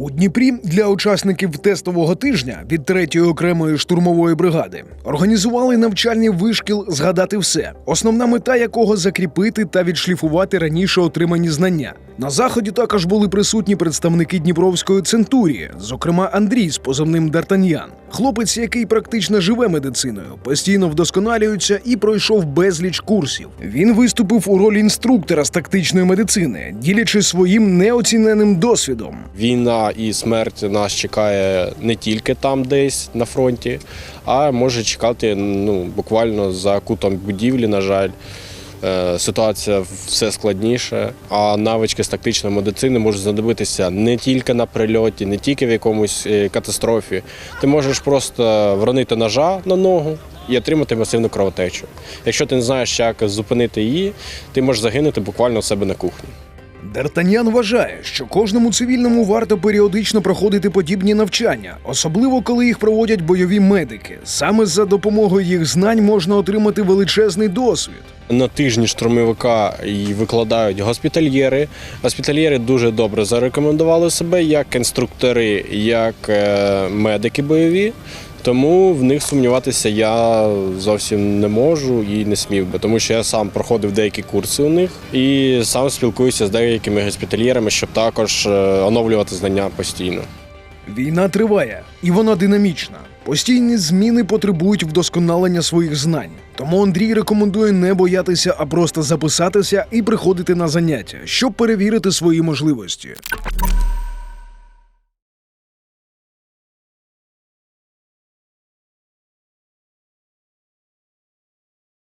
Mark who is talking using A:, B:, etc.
A: У Дніпрі для учасників тестового тижня від 3-ї окремої штурмової бригади організували навчальний вишкіл згадати все, основна мета якого закріпити та відшліфувати раніше отримані знання. На заході також були присутні представники Дніпровської центурії, зокрема Андрій з позивним Д'Артаньян. Хлопець, який практично живе медициною, постійно вдосконалюється і пройшов безліч курсів. Він виступив у ролі інструктора з тактичної медицини, ділячись своїм неоціненим досвідом.
B: Війна і смерть нас чекає не тільки там, десь на фронті, а може чекати ну, буквально за кутом будівлі, на жаль. Е, Ситуація все складніше, а навички з тактичної медицини можуть знадобитися не тільки на прильоті, не тільки в якомусь е, катастрофі. Ти можеш просто вронити ножа на ногу і отримати масивну кровотечу. Якщо ти не знаєш, як зупинити її, ти можеш загинути буквально у себе на кухні.
A: Д'Артаньян вважає, що кожному цивільному варто періодично проходити подібні навчання, особливо коли їх проводять бойові медики. Саме за допомогою їх знань можна отримати величезний досвід.
B: На тижні штурмовика і викладають госпітальєри. Госпітальєри дуже добре зарекомендували себе як інструктори, як е, медики бойові. Тому в них сумніватися я зовсім не можу і не смів би, тому що я сам проходив деякі курси у них і сам спілкуюся з деякими госпітальєрами, щоб також е, оновлювати знання постійно.
A: Війна триває, і вона динамічна. Постійні зміни потребують вдосконалення своїх знань. Тому Андрій рекомендує не боятися, а просто записатися і приходити на заняття, щоб перевірити свої можливості.